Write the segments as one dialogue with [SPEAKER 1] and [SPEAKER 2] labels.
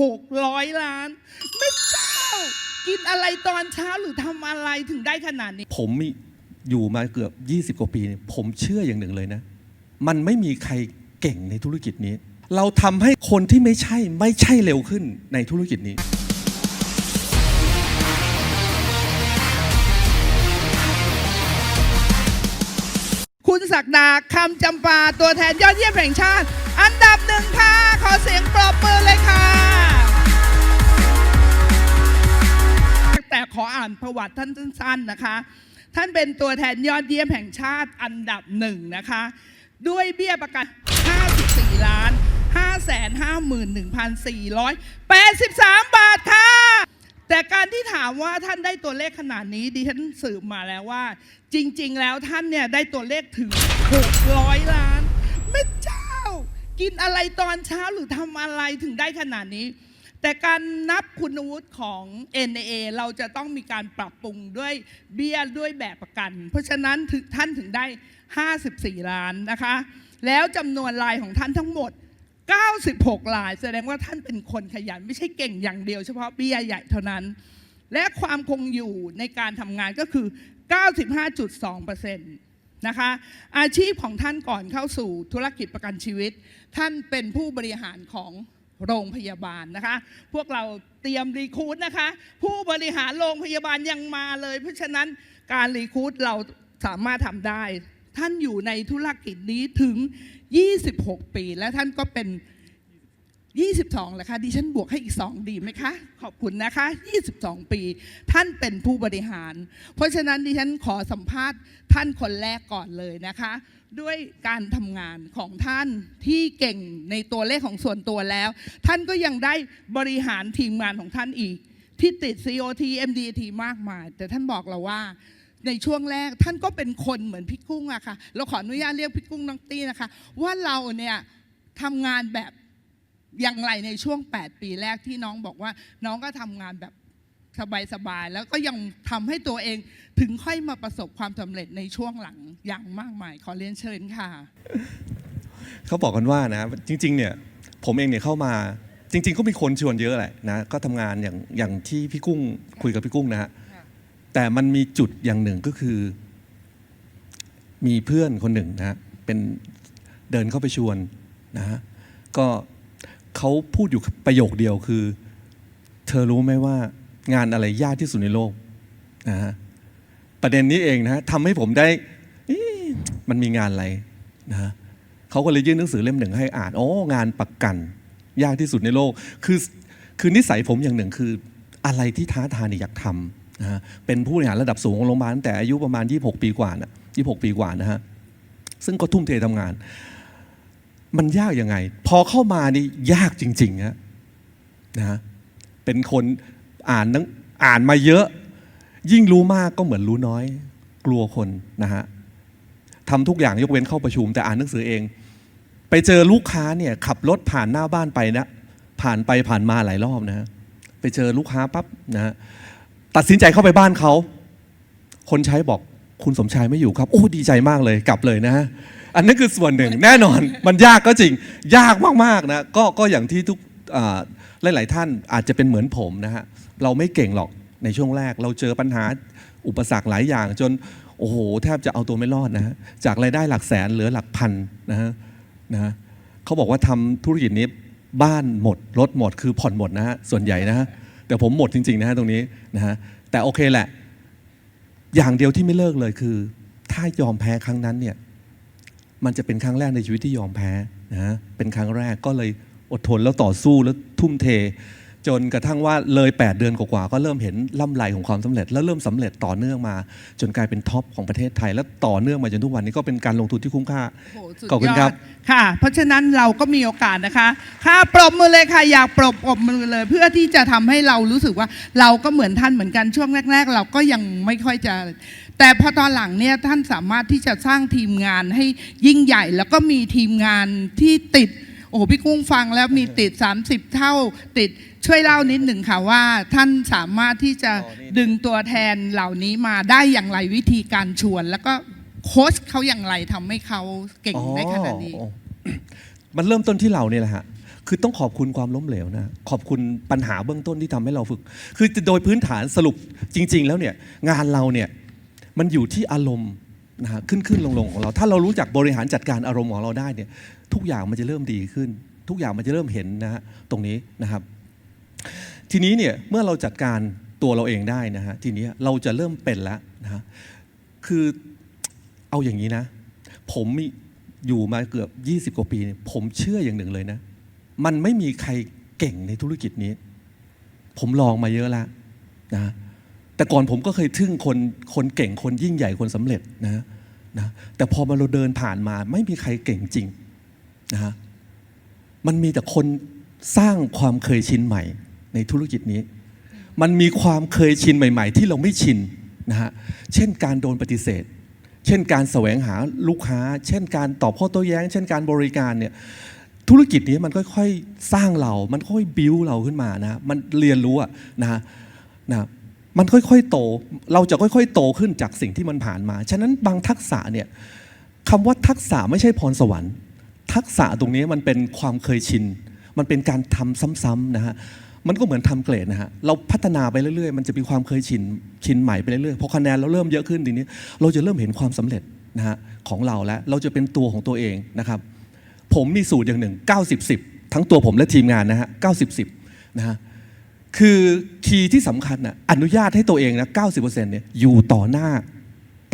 [SPEAKER 1] หกร้อยล้านไม่เจ้า กินอะไรตอนเช้าหรือทำอะไรถึงได้ขนาดนี้
[SPEAKER 2] ผมมีอยู่มาเกือบ 20 กว่าปีเนี่ยผมเชื่ออย่างหนึ่งเลยนะ มันไม่มีใครเก่งในธุรกิจนี้ เราทำให้คนที่ไม่ใช่ไม่ใช่เร็วขึ้นในธุรกิจนี้
[SPEAKER 1] คุณศักดาคำจำปาตัวแทนยอดเยี่ยมแห่งชาติ อันดับหนึ่งค่ะ ขอเสียงปรบมือเลยค่ะ แต่ขออ่านประวัติท่านสั้นๆนะคะ ท่านเป็นตัวแทนยอดเยี่ยมแห่งชาติอันดับหนึ่งนะคะ ด้วยเบี้ยประกัน 54 ล้าน 551,483 บาทค่ะ แต่การที่ถามว่าท่านได้ตัวเลขขนาดนี้ดิฉันสืบมาแล้วว่า จริง ๆ แล้วท่านเนี่ยได้ตัวเลขถึง 600 ล้านไม่เจ้า กินอะไรตอนเช้าหรือทำอะไรถึงได้ขนาดนี้ แต่การนับคุณวุฒิของ NAA เราจะต้องมีการปรับปรุงด้วยเบี้ยด้วยแบบประกัน เพราะฉะนั้นท่านถึงได้ 54 ล้านนะคะ แล้วจำนวนรายของท่านทั้งหมด 96ลาย แสดงว่าท่านเป็นคนขยัน ไม่ใช่เก่งอย่างเดียวเฉพาะเบี้ยใหญ่เท่านั้น และความคงอยู่ในการทำงานก็คือ 95.2%นะคะอาชีพของท่านก่อนเข้าสู่ธุรกิจประกันชีวิต ท่านเป็นผู้บริหารของ โรงพยาบาลนะคะ พวกเราเตรียมรีคูดนะคะ ผู้บริหารโรงพยาบาลยังมาเลย เพราะฉะนั้นการรีคูดเราสามารถทำได้ ท่านอยู่ในธุรกิจนี้ถึง 26 ปี และท่านก็เป็น 22แหละคะดิฉันบวกให้อีก 2 ดีไหมคะ ขอบคุณนะคะ 22 ปี ท่านเป็นผู้บริหาร เพราะฉะนั้นดิฉันขอสัมภาษณ์ท่านคนแรกก่อนเลยนะคะ ด้วยการทำงานของท่านที่เก่งในตัวเลขของส่วนตัวแล้ว ท่านก็ยังได้บริหารทีมงานของท่านอีก ที่ติด COT MDT มากมาย แต่ท่านบอกเราว่าในช่วงแรกท่านก็เป็นคนเหมือนพี่กุ้งอะค่ะ เราขออนุญาตเรียกพี่กุ้งน้องตี้นะคะ ว่าเราเนี่ยทำงานแบบ อย่างไรในช่วง 8 ปีแรกที่น้องบอกว่า น้องก็ทำงานแบบสบายๆแล้วก็ยังทำให้ตัวเองถึงค่อยมาประสบความสำเร็จในช่วงหลังอย่างมากมาย ขอเรียนเชิญค่ะ
[SPEAKER 2] เขาบอกกันว่านะจริง ๆ เนี่ยผมเองเนี่ยเข้ามาจริง ๆ ก็มีคนชวนเยอะแหละนะก็ทำงานอย่างอย่างที่พี่กุ้งคุยกับพี่กุ้งนะฮะ
[SPEAKER 1] ค่ะ
[SPEAKER 2] แต่มันมีจุดอย่างหนึ่งก็คือ มีเพื่อนคนหนึ่งนะฮะเป็นเดินเข้าไปชวนนะฮะก็ เขาพูดอยู่ประโยคเดียวคือ เธอรู้ไหมว่างานอะไรยากที่สุดในโลกนะฮะประเด็นนี้เองนะฮะทำให้ผมได้มันมีงานอะไรนะฮะเขาก็เลยยื่นหนังสือเล่มหนึ่งให้อ่านโอ้งานประกัน ยากที่สุดในโลก คือคือนิสัยผมอย่างหนึ่งคืออะไรที่ท้าทายเนี่ยอยากทำนะฮะเป็นผู้บริหารระดับสูงของโรงพยาบาลตั้งแต่อายุประมาณ 26 ปีกว่านะ26 ปีกว่านะฮะซึ่งก็ทุ่มเททำงาน มันยากยังไง พอเข้ามานี่ยากจริงๆฮะนะฮะเป็นคนอ่านนังอ่านมาเยอะ ยิ่งรู้มากก็เหมือนรู้น้อย กลัวคนนะฮะทำทุกอย่างยกเว้นเข้าประชุม แต่อ่านหนังสือเอง ไปเจอลูกค้าเนี่ยขับรถผ่านหน้าบ้านไปนะผ่านไปผ่านมาหลายรอบนะ ไปเจอลูกค้าปั๊บนะฮะตัดสินใจเข้าไปบ้านเขา คนใช้บอกคุณสมชายไม่อยู่ครับ โอ้ดีใจมากเลยกลับเลยนะฮะ อันนั้นคือส่วนหนึ่งแน่นอนมันยากก็จริง ยากมากๆนะก็ก็อย่างที่ทุกอ่าหลาย ๆ ท่านอาจจะเป็นเหมือนผมนะฮะเราไม่เก่งหรอกในช่วงแรก เราเจอปัญหาอุปสรรคหลายอย่าง จนโอ้โหแทบจะเอาตัวไม่รอดนะฮะจากรายได้หลักแสนเหลือหลักพันนะฮะนะฮะเขาบอกว่าทำธุรกิจนี้บ้านหมดรถหมดคือผ่อนหมดนะฮะส่วนใหญ่นะฮะแต่ผมหมดจริง ๆ นะฮะตรงนี้นะฮะแต่โอเคแหละ อย่างเดียวที่ไม่เลิกเลยคือ ถ้ายอมแพ้ครั้งนั้นเนี่ย มันจะเป็นครั้งแรกในชีวิตที่ยอมแพ้นะฮะเป็นครั้งแรกก็เลยอดทนแล้วต่อสู้แล้วทุ่มเท จนกระทั่งว่าเลย 8 เดือนกว่าๆก็เริ่มเห็นล่ำไรของความสำเร็จ แล้วเริ่มสำเร็จต่อเนื่องมา จนกลายเป็นท็อปของประเทศไทย และต่อเนื่องมาจนทุกวันนี้ก็เป็นการลงทุนที่คุ้มค่า
[SPEAKER 1] โอ้โหสุด
[SPEAKER 2] ขอบคุณ
[SPEAKER 1] ยด
[SPEAKER 2] ครับ
[SPEAKER 1] ค่ะ เพราะฉะนั้นเราก็มีโอกาสนะคะค่ะปรบมือเลยค่ะอยากปรบปรบมือเลย เพื่อที่จะทำให้เรารู้สึกว่าเราก็เหมือนท่านเหมือนกันช่วงแรก ๆ เราก็ยังไม่ค่อยจะ แต่พอตอนหลังเนี่ยท่านสามารถที่จะสร้างทีมงานให้ยิ่งใหญ่ แล้วก็มีทีมงานที่ติด โอ้โหพี่กุ้งฟังแล้วมีติด 30 เท่าติดช่วยเล่านิดหนึ่งค่ะว่าท่านสามารถที่จะดึงตัวแทนเหล่านี้มาได้อย่างไรวิธีการชวน แล้วก็โค้ชเขาอย่างไรทำให้เขาเก่งได้ขนาดนี้
[SPEAKER 2] อ๋อมันเริ่มต้นที่เราเนี่ยแหละฮะ คือต้องขอบคุณความล้มเหลวนะ ขอบคุณปัญหาเบื้องต้นที่ทำให้เราฝึก คือโดยพื้นฐานสรุปจริง ๆ แล้วเนี่ยงานเราเนี่ย มันอยู่ที่อารมณ์นะฮะขึ้นขึ้นลงลงของเรา ถ้าเรารู้จักบริหารจัดการอารมณ์ของเราได้เนี่ยทุกอย่างมันจะเริ่มดีขึ้น ทุกอย่างมันจะเริ่มเห็นนะฮะตรงนี้นะครับ ทีนี้เนี่ยเมื่อเราจัดการตัวเราเองได้นะฮะทีนี้เราจะเริ่มเป็นแล้วนะฮะคือเอาอย่างนี้นะ ผมมีอยู่มาเกือบ 20 กว่าปีเนี่ยผมเชื่ออย่างหนึ่งเลยนะ มันไม่มีใครเก่งในธุรกิจนี้ ผมลองมาเยอะแล้วนะ แต่ก่อนผมก็เคยทึ่งคนคนเก่งคนยิ่งใหญ่คนสำเร็จนะนะแต่พอมาเราเดินผ่านมาไม่มีใครเก่งจริงนะฮะมันมีแต่คนสร้างความเคยชินใหม่ในธุรกิจนี้ มันมีความเคยชินใหม่ ๆ ที่เราไม่ชินนะฮะเช่นการโดนปฏิเสธ เช่นการแสวงหาลูกค้า เช่นการตอบข้อโต้แย้ง เช่นการบริการเนี่ยธุรกิจนี้มันค่อยๆสร้างเรา มันค่อยบิ้วเราขึ้นมานะ มันเรียนรู้อะนะนะ มันค่อยๆโต เราจะค่อยๆ โตขึ้นจากสิ่งที่มันผ่านมา ฉะนั้นบางทักษะเนี่ยคำว่าทักษะไม่ใช่พรสวรรค์ ทักษะตรงนี้มันเป็นความเคยชิน มันเป็นการทำซ้ำๆนะฮะ มันก็เหมือนทำเกรดนะฮะ เราพัฒนาไปเรื่อยๆ มันจะมีความเคยชิน ชินใหม่ไปเรื่อยๆ พอคะแนนเราเริ่มเยอะขึ้นทีนี้ เราจะเริ่มเห็นความสำเร็จนะฮะของเราแล้ว เราจะเป็นตัวของตัวเองนะครับ ผมมีสูตรอย่างหนึ่ง 90 10 ทั้งตัวผมและทีมงานนะฮะ 90 10 นะฮะ คือคีย์ที่สำคัญนะอนุญาตให้ตัวเองนะ 90%เนี่ยอยู่ต่อหน้า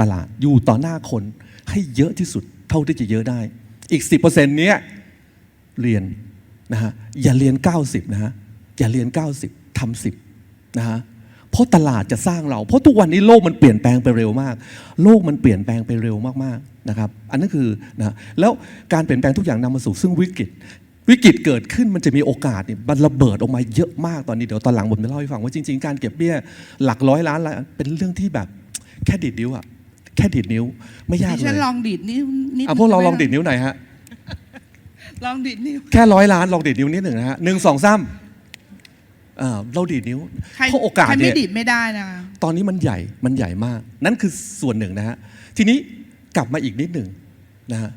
[SPEAKER 2] ตลาด อยู่ต่อหน้าคนให้เยอะที่สุด เท่าที่จะเยอะได้ อีก 10%เนี้ยเรียนนะฮะอย่าเรียน 90 นะฮะอย่าเรียน 90ทำ10 นะฮะเพราะตลาดจะสร้างเรา เพราะทุกวันนี้โลกมันเปลี่ยนแปลงไปเร็วมาก โลกมันเปลี่ยนแปลงไปเร็วมากๆนะครับ อันนั้นคือนะแล้วการเปลี่ยนแปลงทุกอย่างนำมาสู่ซึ่งวิกฤต วิกฤตเกิดขึ้นมันจะมีโอกาสเนี่ยมันระเบิดออกมาเยอะมากตอนนี้เดี๋ยวตอนหลังผมจะเล่าให้ฟังว่าจริง ๆ การเก็บเบี้ยหลักร้อยล้านละเป็นเรื่องที่แบบแค่ดีดนิ้วอะแค่ดีดนิ้วไม่ยาก
[SPEAKER 1] ดิ
[SPEAKER 2] เล
[SPEAKER 1] ฉัน
[SPEAKER 2] ย
[SPEAKER 1] ลองดีดนิ้วนิด
[SPEAKER 2] อะพวกเราลอง
[SPEAKER 1] ไไดี
[SPEAKER 2] ดนิ้วหน่อยฮะ
[SPEAKER 1] ลองดีดนิ้ว
[SPEAKER 2] แค่ร้อยล้านลองดีดนิ้วนิดหนึ่งนะฮะหนึ่งสองสามอ่าเราดีดนิ้ว
[SPEAKER 1] ใคร
[SPEAKER 2] เพราะโอกาส
[SPEAKER 1] ใคร
[SPEAKER 2] เนี่
[SPEAKER 1] ไม่
[SPEAKER 2] ย
[SPEAKER 1] ดีดไม่ได้นะ
[SPEAKER 2] ตอนนี้มันใหญ่มันใหญ่มาก นั่นคือส่วนหนึ่งนะฮะทีนี้กลับมาอีกนิดหนึ่งนะฮะ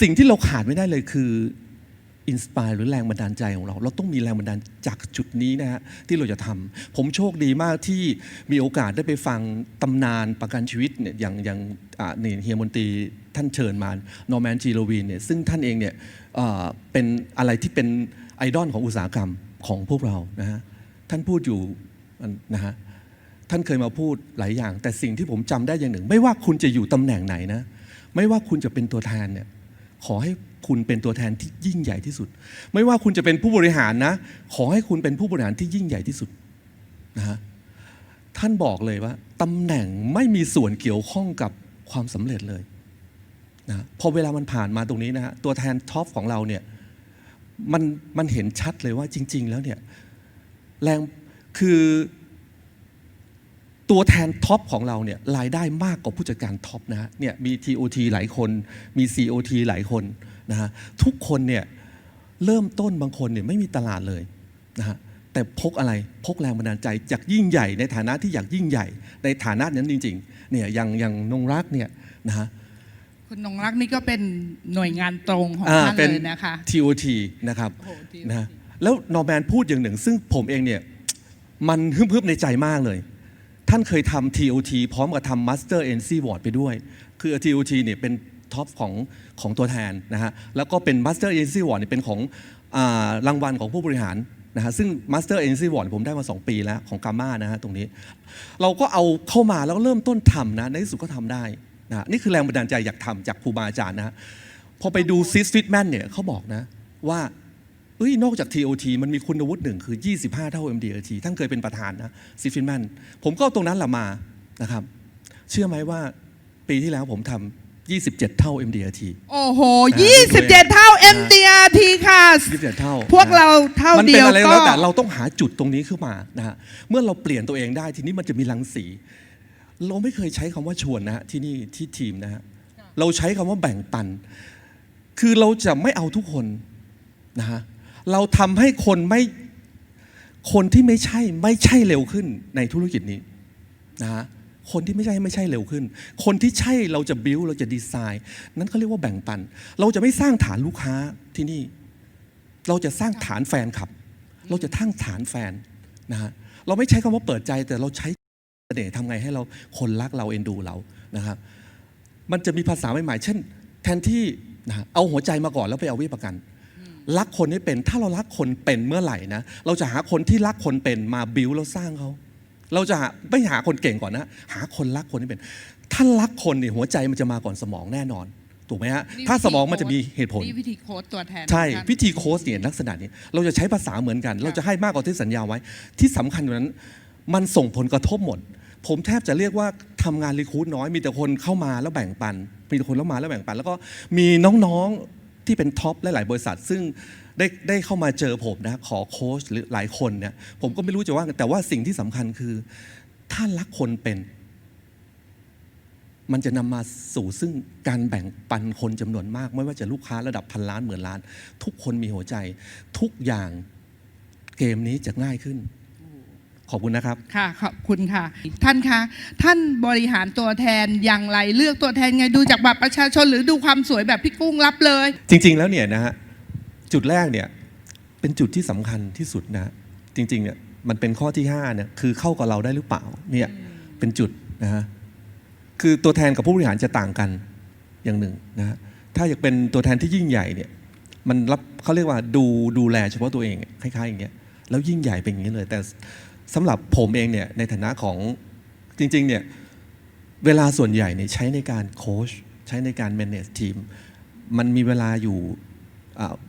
[SPEAKER 2] สิ่งที่เราขาดไม่ได้เลยคือ อินสปายหรือแรงบันดาลใจของเรา เราต้องมีแรงบันดาลจากจุดนี้นะฮะที่เราจะทำผมโชคดีมากที่มีโอกาสได้ไปฟังตำนานประกันชีวิตเนี่ยอย่างอย่างนี่เฮียมนตรีท่านเชิญมานอร์แมนจีโรวีนเนี่ยซึ่งท่านเองเนี่ยเป็นอะไรที่เป็นไอดอลของอุตสาหกรรมของพวกเรานะฮะท่านพูดอยู่นะฮะท่านเคยมาพูดหลายอย่าง แต่สิ่งที่ผมจำได้อย่างหนึ่ง ไม่ว่าคุณจะอยู่ตำแหน่งไหนนะ ไม่ว่าคุณจะเป็นตัวแทนเนี่ยขอให้คุณเป็นตัวแทนที่ยิ่งใหญ่ที่สุด ไม่ว่าคุณจะเป็นผู้บริหารนะ ขอให้คุณเป็นผู้บริหารที่ยิ่งใหญ่ที่สุดนะฮะท่านบอกเลยว่าตำแหน่งไม่มีส่วนเกี่ยวข้องกับความสำเร็จเลยนะพอเวลามันผ่านมาตรงนี้นะฮะตัวแทนท็อปของเราเนี่ยมันมันเห็นชัดเลยว่าจริง ๆ แล้วเนี่ยแรงคือตัวแทนท็อปของเราเนี่ยรายได้มากกว่าผู้จัดการท็อปนะฮะเนี่ยมี TOT หลายคนมี COT หลายคน นะฮะทุกคนเนี่ยเริ่มต้นบางคนเนี่ยไม่มีตลาดเลยนะฮะแต่พกอะไรพกแรงบันดาลใจจากยิ่งใหญ่ในฐานะที่อยากยิ่งใหญ่ ในฐานะนั้นจริงๆเนี่ยอย่างอย่างนงรักเนี่ยนะฮะ
[SPEAKER 1] คุณนงรักนี่ก็เป็นหน่วยงานตรงของ
[SPEAKER 2] อ่า
[SPEAKER 1] ท่าน
[SPEAKER 2] เป็น
[SPEAKER 1] เลยนะคะ
[SPEAKER 2] TOT นะครับ
[SPEAKER 1] โอ้โห TOT
[SPEAKER 2] นะฮะแล้วนอร์แมนพูดอย่างหนึ่ง ซึ่งผมเองเนี่ยมันฮึบๆในใจมากเลย ท่านเคยทำ TOT พร้อมกับทำ Master NC Award ไปด้วย คือ TOT เนี่ยเป็น ท็อปของของตัวแทนนะฮะแล้วก็เป็น Master NC Award เนี่ยเป็นของอารางวัลของผู้บริหารนะฮะซึ่ง Master NC Award ผมได้มา 2 ปีแล้วของกาม่านะฮะตรงนี้ เราก็เอาเข้ามาแล้วเริ่มต้นทำนะในที่สุดก็ทำได้นะนี่คือแรงบันดาลใจอยากทำจากครูบาอาจารย์นะฮะพอไปดูซิสฟิตแมนเนี่ยเขาบอกนะว่าเอ้ยนอกจาก TOT มันมีคุณวุฒิหนึ่งคือ 25 เท่า MDRT ท่านเคยเป็นประธานนะซิฟินแมนผมก็เอาตรงนั้นแหละมานะครับ เชื่อไหมว่าปีที่แล้วผมทำ 27 เท่า MDRT
[SPEAKER 1] โอ้โห
[SPEAKER 2] อ่า
[SPEAKER 1] 27 เท่า MDRT ค่ะ
[SPEAKER 2] 27 เท่า
[SPEAKER 1] พวกเราเท่า
[SPEAKER 2] มัน
[SPEAKER 1] เดี
[SPEAKER 2] เป็น
[SPEAKER 1] ยว
[SPEAKER 2] อะไร
[SPEAKER 1] ก็
[SPEAKER 2] แล้วแต่เราต้องหาจุดตรงนี้ขึ้นมานะฮะ เมื่อเราเปลี่ยนตัวเองได้ทีนี้มันจะมีรังสี เราไม่เคยใช้คำว่าชวนนะฮะที่นี่ที่ทีมนะฮะ เราใช้คำว่าแบ่งปัน คือเราจะไม่เอาทุกคนนะฮะ เราทำให้คนไม่ คนที่ไม่ใช่ไม่ใช่เร็วขึ้นในธุรกิจนี้นะฮะ คนที่ไม่ใช่ไม่ใช่เร็วขึ้น คนที่ใช่เราจะบิวเราจะดีไซน์ นั้นเขาเรียกว่าแบ่งปัน เราจะไม่สร้างฐานลูกค้าที่นี่ เราจะสร้างฐานแฟนคลับ เราจะทั้งฐานแฟนนะฮะเราไม่ใช้คำว่าเปิดใจแต่เราใช้เสน่ห์ทำไงให้เราคนรักเราเอ็นดูเรานะครับมันจะมีภาษาใหม่ๆเช่น แทนที่นะฮะเอาหัวใจมาก่อนแล้วไปเอาวิประกัน รักคนให้เป็นถ้าเรารักคนเป็นเมื่อไหร่นะเราจะหาคนที่รักคนเป็นมาบิวแล้วสร้างเขา เราจะหาไม่หาคนเก่งก่อนนะ หาคนรักคนให้เป็น ถ้ารักคนเนี่ยหัวใจมันจะมาก่อนสมองแน่นอน ถูกไหมฮะ
[SPEAKER 1] นี่
[SPEAKER 2] ถ้าสมอง
[SPEAKER 1] วิธี
[SPEAKER 2] มันจะมีเหตุผล
[SPEAKER 1] นี่วิธีโค้ดตัวแทน
[SPEAKER 2] ใช่
[SPEAKER 1] ของท่าน
[SPEAKER 2] วิธีโค้ชเนี่ยลักษณะนี้เราจะใช้ภาษาเหมือนกัน เราจะให้มากกว่าที่สัญญาไว้ ที่สำคัญกว่านั้น มันส่งผลกระทบหมด ผมแทบจะเรียกว่าทำงานรีคูดน้อย มีแต่คนเข้ามาแล้วแบ่งปัน มีแต่คนเข้ามาแล้วแบ่งปัน แล้วก็มีน้องๆที่เป็นท็อปหลายๆบริษัท ซึ่ง ได้ได้เข้ามาเจอผมนะขอโค้ชหรือหลายคนเนี่ยผมก็ไม่รู้จะว่าไงแต่ว่าสิ่งที่สำคัญคือ ถ้ารักคนเป็น มันจะนำมาสู่ซึ่งการแบ่งปันคนจำนวนมาก ไม่ว่าจะลูกค้าระดับพันล้านหมื่นล้าน ทุกคนมีหัวใจ ทุกอย่างเกมนี้จะง่ายขึ้น ขอบคุณนะครับ
[SPEAKER 1] ค่ะขอบคุณค่ะ ท่านคะท่านบริหารตัวแทนอย่างไรเลือกตัวแทนไงดูจากบัตรประชาชน หรือดูความสวยแบบพี่กุ้งรับเลย
[SPEAKER 2] จริง ๆ แล้วเนี่ยนะฮะ จุดแรกเนี่ยเป็นจุดที่สำคัญที่สุดนะฮะจริงๆเนี่ยมันเป็นข้อที่5เนี่ยคือเข้ากับเราได้หรือเปล่าเนี่ยเป็นจุดนะฮะคือตัวแทนกับผู้บริหารจะต่างกันอย่างหนึ่งนะฮะถ้าอยากเป็นตัวแทนที่ยิ่งใหญ่เนี่ยมันรับเขาเรียกว่าดูดูแลเฉพาะตัวเองคล้ายๆอย่างเงี้ยแล้วยิ่งใหญ่เป็นอย่างนี้เลย แต่สำหรับผมเองเนี่ยในฐานะของจริงๆเนี่ยเวลาส่วนใหญ่เนี่ยใช้ในการโค้ชใช้ในการ manage ทีมมันมีเวลาอยู่อ่า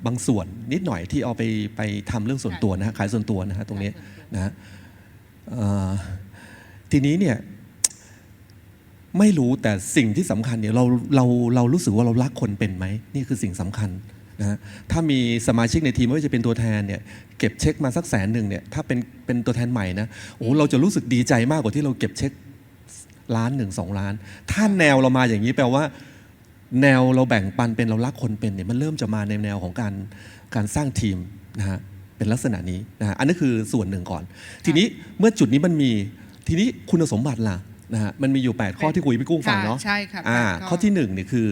[SPEAKER 2] บางส่วนนิดหน่อยที่เอาไปไปทำเรื่องส่วนตัวนะฮะขายส่วนตัวนะฮะตรงนี้นะฮะเอ่อทีนี้เนี่ยไม่รู้แต่สิ่งที่สำคัญเนี่ยเราเราเรารู้สึกว่าเรารักคนเป็นไหมนี่คือสิ่งสำคัญนะฮะถ้ามีสมาชิกในทีมไม่ว่าจะเป็นตัวแทนเนี่ยเก็บเช็คมาสักแสนหนึ่งเนี่ยถ้าเป็นเป็นตัวแทนใหม่นะโอ้โหเราจะรู้สึกดีใจมากกว่าที่เราเก็บเช็คล้านหนึ่งสองล้าน ถ้าแนวเรามาอย่างนี้แปลว่า แนวเราแบ่งปันเป็นเรารักคนเป็นเนี่ยมันเริ่มจะมาในแนวของการการสร้างทีมนะฮะเป็นลักษณะนี้นะฮะอันนี้คือส่วนหนึ่งก่อน ทีนี้เมื่อจุดนี้มันมีทีนี้คุณสมบัติล่ะนะฮะมันมีอยู่ 8 ข้อที่คุยพี่กุ้งฟังเนาะ
[SPEAKER 1] ค่ะใช่ค่ะ
[SPEAKER 2] อ่า
[SPEAKER 1] แปดข้อ
[SPEAKER 2] ข้อที่หนึ่งเนี่ยคือ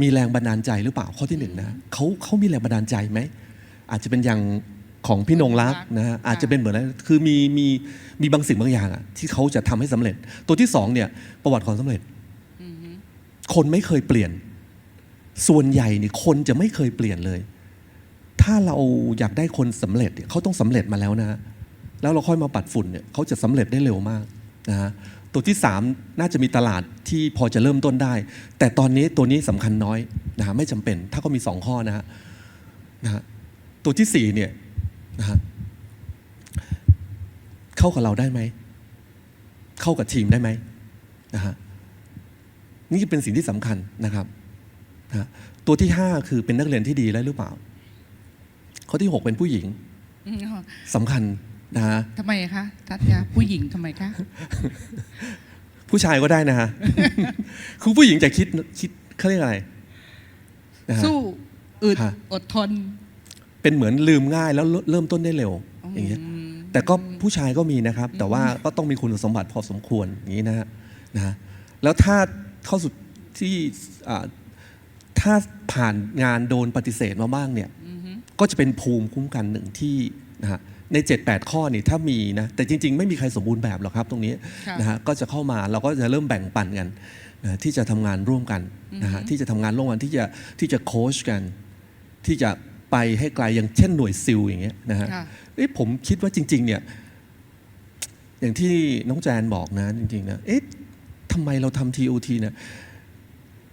[SPEAKER 2] มีแรงบันดาลใจหรือเปล่าข้อที่หนึ่งนะเขาเขามีแรงบันดาลใจไหมอาจจะเป็นอย่างของพี่นงรักนะฮะอาจจะเป็นเหมือนอะไรคือมีมีมีบางสิ่งบางอย่างอะที่เขาจะทำให้สำเร็จ ตัวที่สองเนี่ยประวัติความสำเร็จ คนไม่เคยเปลี่ยน ส่วนใหญ่เนี่ยคนจะไม่เคยเปลี่ยนเลย ถ้าเราอยากได้คนสำเร็จเนี่ยเขาต้องสำเร็จมาแล้วนะฮะแล้วเราค่อยมาปัดฝุ่นเนี่ยเขาจะสำเร็จได้เร็วมากนะฮะตัวที่สามน่าจะมีตลาดที่พอจะเริ่มต้นได้ แต่ตอนนี้ตัวนี้สำคัญน้อยนะฮะไม่จำเป็น ถ้าก็มีสองข้อนะฮะนะฮะตัวที่สี่เนี่ยนะฮะเข้ากับเราได้ไหม เข้ากับทีมได้ไหมนะฮะ นี่เป็นสิ่งที่สำคัญนะครับนะฮะตัวที่ 5 คือเป็นนักเรียนที่ดีแล้วหรือเปล่า ข้อที่ 6 เป็นผู้หญิง
[SPEAKER 1] อืม
[SPEAKER 2] สำคัญนะฮะ
[SPEAKER 1] ทำไมคะทัศยาผู้หญิงทำไมคะ
[SPEAKER 2] ผู้ชายก็ได้นะฮะคือผู้หญิงจะคิดคิดเขาเรียกอะไรนะฮะ
[SPEAKER 1] สู้อึด
[SPEAKER 2] ฮะ
[SPEAKER 1] อดทน
[SPEAKER 2] เป็นเหมือนลืมง่ายแล้วเริ่มต้นได้เร็ว อย่างเงี้ย
[SPEAKER 1] ม
[SPEAKER 2] แต่ก็ผู้ชายก็มีนะครับ แต่ว่าก็ต้องมีคุณสมบัติพอสมควรอย่างนี้นะฮะนะฮะแล้วถ้า เข้าสุดที่อ่าถ้าผ่านงานโดนปฏิเสธมาบ้างเนี่ยก็จะเป็นภูมิคุ้มกันหนึ่งที่นะฮะใน 7-8 ข้อนี่ถ้ามีนะแต่จริง ๆ ไม่มีใครสมบูรณ์แบบหรอกครับตรงนี้
[SPEAKER 1] ค่ะ
[SPEAKER 2] นะฮะก็จะเข้ามาเราก็จะเริ่มแบ่งปันกันนะที่จะทำงานร่วมกันนะฮะที่จะทำงานร่วมกันที่จะที่จะโค้ชกัน ที่จะไปให้ไกลอย่างเช่นหน่วยซิลอย่างเงี้ยนะฮะ
[SPEAKER 1] ค่ะ
[SPEAKER 2] เอ๊ะผมคิดว่าจริง ๆ เนี่ยอย่างที่น้องแจนบอกนะจริงๆนะเอ๊ะ ทำไมเราทำ TOT เนี่ย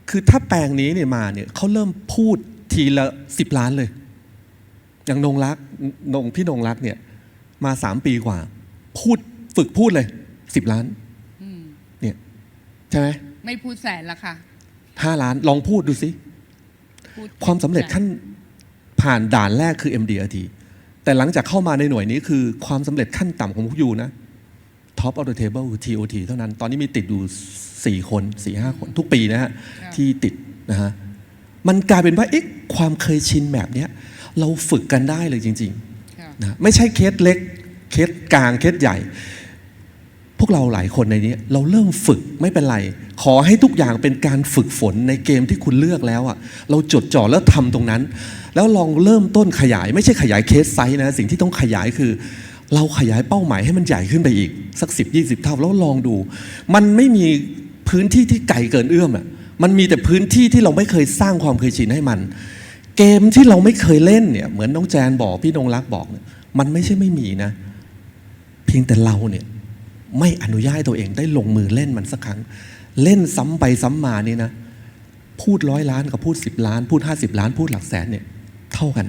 [SPEAKER 2] คือถ้าแปลงนี้เนี่ยมาเนี่ยเขาเริ่มพูดทีละสิบล้านเลย อย่างนงรักนงพี่นงรักเนี่ยมาสามปีกว่า พูดฝึกพูดเลยสิบล้าน
[SPEAKER 1] อืม
[SPEAKER 2] เนี่ยใช่ไหม
[SPEAKER 1] ไม่พูดแสนละค่ะ
[SPEAKER 2] ห้าล้านลองพูดดูสิ
[SPEAKER 1] พูด
[SPEAKER 2] ความสำเร็จขั้นผ่านด่านแรกคือ MDRT แต่หลังจากเข้ามาในหน่วยนี้คือความสำเร็จขั้นต่ำของพวกยูนะ Top of the table คือ TOT เท่านั้น ตอนนี้มีติดอยู่ 4 คน 4 5 คนทุกปีนะฮะ ที่ติดนะฮะ มันกลายเป็นว่า เอ๊ะ ความเคยชินแบบเนี้ย เราฝึกกันได้เลยจริง
[SPEAKER 1] ค่ะ
[SPEAKER 2] ๆนะไม่ใช่เคสเล็ก เคสกลาง เคสใหญ่ พวกเราหลายคนในนี้ เราเริ่มฝึกไม่เป็นไร ขอให้ทุกอย่างเป็นการฝึกฝนในเกมที่คุณเลือกแล้วอะเราจดจ่อแล้วทำตรงนั้น แล้วลองเริ่มต้นขยาย ไม่ใช่ขยายเคสไซส์นะ สิ่งที่ต้องขยายคือ เราขยายเป้าหมายให้มันใหญ่ขึ้นไปอีก สัก 10 20 เท่าแล้วลองดู มันไม่มีพื้นที่ที่ไกลเกินเอื้อมอะมันมีแต่พื้นที่ที่เราไม่เคยสร้างความเคยชินให้มัน เกมที่เราไม่เคยเล่นเนี่ยเหมือนน้องแจนบอกพี่นงรักบอกเนี่ยมันไม่ใช่ไม่มีนะ เพียงแต่เราเนี่ยไม่อนุญาตให้ตัวเองได้ลงมือเล่นมันสักครั้ง เล่นซ้ำไปซ้ำมานี่นะพูดร้อยล้านกับพูด10ล้าน พูด50ล้าน พูดหลักแสนเนี่ย เท่ากัน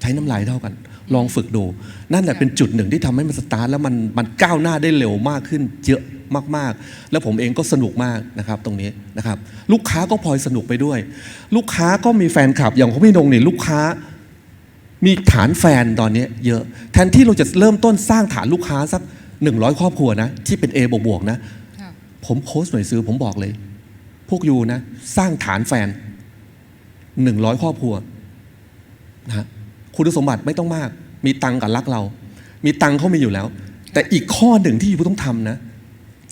[SPEAKER 2] ใช้น้ำลายเท่ากัน ลองฝึกดู นั่นแหละเป็นจุดหนึ่งที่ทำให้มันสตาร์ทแล้วมันมันก้าวหน้าได้เร็วมากขึ้นเยอะมากๆ แล้วผมเองก็สนุกมากนะครับตรงนี้นะครับ ลูกค้าก็พลอยสนุกไปด้วย ลูกค้าก็มีแฟนคลับอย่างของพี่นงเนี่ยลูกค้ามีฐานแฟนตอนนี้เยอะ แทนที่เราจะเริ่มต้นสร้างฐานลูกค้าสัก 100 ครอบครัวนะ ที่เป็น A บวกบวกๆนะ
[SPEAKER 1] ค่ะ
[SPEAKER 2] ผมโค้ชหน่วยซื้อผมบอกเลย พวกยูนะ สร้างฐานแฟน 100 ครอบครัวนะฮะ คุณสมบัติไม่ต้องมาก มีตังค์กับรักเรา มีตังค์เขามีอยู่แล้ว แต่อีกข้อหนึ่งที่ยูต้องทำนะ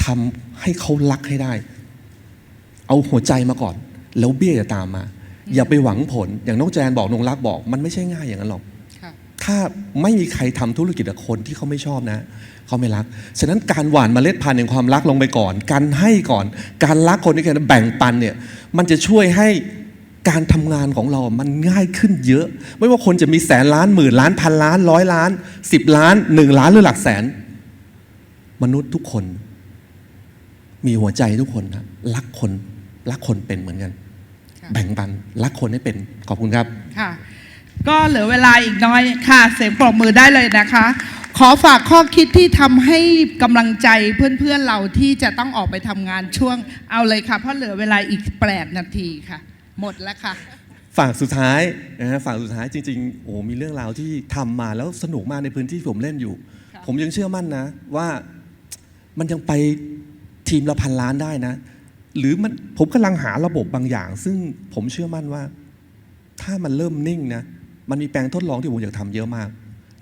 [SPEAKER 2] ทำให้เขารักให้ได้ เอาหัวใจมาก่อน แล้วเบี้ยจะตามมา อย่าไปหวังผลอย่างน้องแจนบอกนงรักบอก มันไม่ใช่ง่ายอย่างนั้นหรอก
[SPEAKER 1] ค่ะ
[SPEAKER 2] ถ้าไม่มีใครทำธุรกิจกับคนที่เขาไม่ชอบนะเขาไม่รัก ฉะนั้นการหว่านเมล็ดพันธุ์แห่งความรักลงไปก่อน การให้ก่อน การรักคนที่การแบ่งปันเนี่ย มันจะช่วยให้ การทำงานของเรามันง่ายขึ้นเยอะ ไม่ว่าคนจะมีแสนล้านหมื่นล้านพันล้านร้อยล้านสิบล้านหนึ่งล้านหรือหลักแสน มนุษย์ทุกคน มีหัวใจทุกคนนะรักคนรักคนเป็นเหมือนกัน
[SPEAKER 1] ค่ะ
[SPEAKER 2] แบ่งปันรักคนให้เป็นขอบคุณครับ
[SPEAKER 1] ค่ะ ก็เหลือเวลาอีกน้อยค่ะ เสียงปรบมือได้เลยนะคะ ขอฝากข้อคิดที่ทำให้กำลังใจเพื่อนๆเราที่จะต้องออกไปทำงานช่วงเอาเลยค่ะ เพราะเหลือเวลาอีกแปดนาทีค่ะ หมดแล้วค่ะ
[SPEAKER 2] ฝากสุดท้ายนะฮะฝากสุดท้ายจริงๆโอ้โหมีเรื่องราวที่ทำมาแล้วสนุกมากในพื้นที่ที่ผมเล่นอยู่
[SPEAKER 1] ค่ะ
[SPEAKER 2] ผมยังเชื่อมั่นนะ ว่ามันยังไปทีมละพันล้านได้นะ หรือมันผมกำลังหาระบบบางอย่าง ซึ่งผมเชื่อมั่นว่า ถ้ามันเริ่มนิ่งนะ มันมีแปลงทดลองที่ผมอยากทำเยอะมาก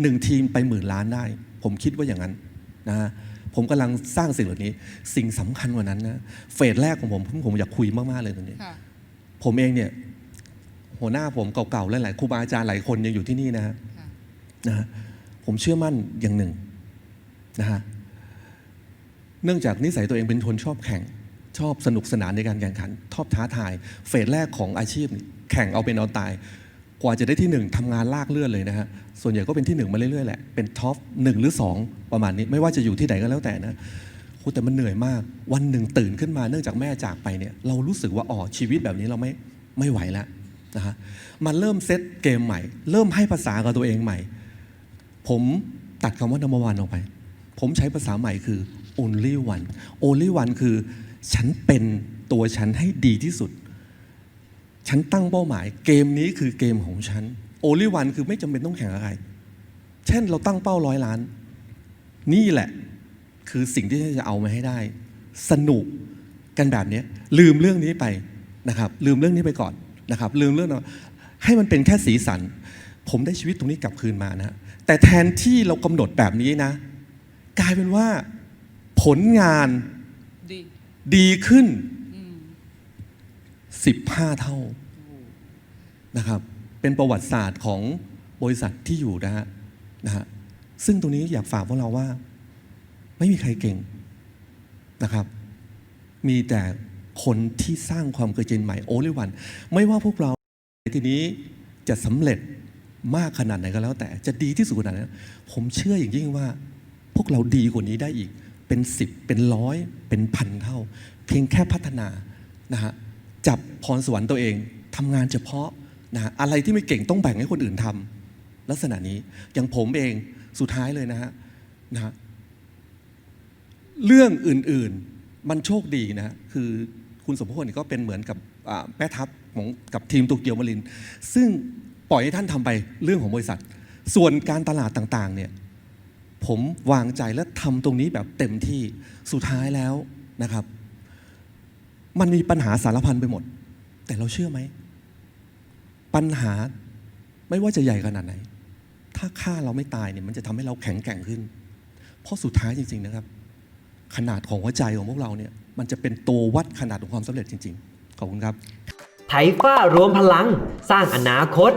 [SPEAKER 2] หนึ่งทีมไปหมื่นล้านได้ ผมคิดว่าอย่างนั้นนะฮะผมกำลังสร้างสิ่งเหล่านี้ สิ่งสำคัญกว่านั้นนะเฟสแรกของผมผมผมอยากคุยมากๆเลยตรงนี้
[SPEAKER 1] ค่ะ
[SPEAKER 2] ผมเองเนี่ยหัวหน้าผมเก่าๆหลายๆครูบาอาจารย์หลายคนยังอยู่ที่นี่นะฮะ
[SPEAKER 1] ค่ะ
[SPEAKER 2] นะฮะผมเชื่อมั่นอย่างหนึ่งนะฮะเนื่องจากนิสัยตัวเองเป็นคนชอบแข่งชอบสนุกสนานในการแข่งขันชอบท้าทาย เฟสแรกของอาชีพนี่แข่งเอาเป็นเอาตาย กว่าจะได้ที่หนึ่งทำงานลากเลือดเลยนะฮะส่วนใหญ่ก็เป็นที่หนึ่งมาเรื่อยๆแหละเป็นท็อปหนึ่งหรือสองประมาณนี้ไม่ว่าจะอยู่ที่ไหนก็แล้วแต่นะ โอ้แต่มันเหนื่อยมาก วันหนึ่งตื่นขึ้นมาเนื่องจากแม่จากไปเนี่ยเรารู้สึกว่าอ๋อชีวิตแบบนี้เราไม่ไม่ไหวแล้วนะฮะมันเริ่มเซตเกมใหม่ เริ่มให้ภาษากับตัวเองใหม่ ผมตัดคำว่า number one ออกไป ผมใช้ภาษาใหม่คือ only one only one คือฉันเป็นตัวฉันให้ดีที่สุด ฉันตั้งเป้าหมาย เกมนี้คือเกมของฉัน only one คือไม่จำเป็นต้องแข่งกับใครเช่นเราตั้งเป้าร้อยล้าน นี่แหละ คือสิ่งที่จะเอามาให้ได้ สนุกกันแบบนี้ลืมเรื่องนี้ไปนะครับ ลืมเรื่องนี้ไปก่อนนะครับ ลืมเรื่องนั้นให้มันเป็นแค่สีสัน ผมได้ชีวิตตรงนี้กลับคืนมานะแต่แทนที่เรากำหนดแบบนี้นะ กลายเป็นว่าผลงาน
[SPEAKER 1] ดี
[SPEAKER 2] ดีขึ้น
[SPEAKER 1] อืม
[SPEAKER 2] 15เท่านะครับ เป็นประวัติศาสตร์ของบริษัทที่อยู่นะฮะนะฮะซึ่งตรงนี้อยากฝากพวกเราว่า ไม่มีใครเก่งนะครับ มีแต่คนที่สร้างความเคยชินใหม่โอลิวัน ไม่ว่าพวกเราทีนี้จะสำเร็จมากขนาดไหนก็แล้ว แต่จะดีที่สุดขนาดไหนผมเชื่ออย่างยิ่งว่า พวกเราดีกว่านี้ได้อีก เป็นสิบเป็นร้อยเป็นพันเท่า เพียงแค่พัฒนานะฮะจับพรสวรรค์ตัวเองทำงานเฉพาะนะอะไรที่ไม่เก่งต้องแบ่งให้คนอื่นทำลักษณะนี้อย่างผมเองสุดท้ายเลยนะฮะนะฮะ เรื่องอื่นๆมันโชคดีนะ คือคุณสมพลก็เป็นเหมือนกับแม่ทัพของกับทีมโตเกียวมาริน ซึ่งปล่อยให้ท่านทำไปเรื่องของบริษัท ส่วนการตลาดต่างๆเนี่ยผมวางใจและทำตรงนี้แบบเต็มที่สุดท้ายแล้วนะครับ มันมีปัญหาสารพันไปหมด แต่เราเชื่อไหม ปัญหาไม่ว่าจะใหญ่ขนาดไหน ถ้าฆ่าเราไม่ตายเนี่ยมันจะทำให้เราแข็งแกร่งขึ้น เพราะสุดท้ายจริง ๆนะครับ ขนาดของหัวใจของพวกเราเนี่ยมันจะเป็นตัววัดขนาดของความสำเร็จจริง ๆ ขอบคุณครับ
[SPEAKER 3] ไทฟ้ารวมพลัง สร้างอนาคต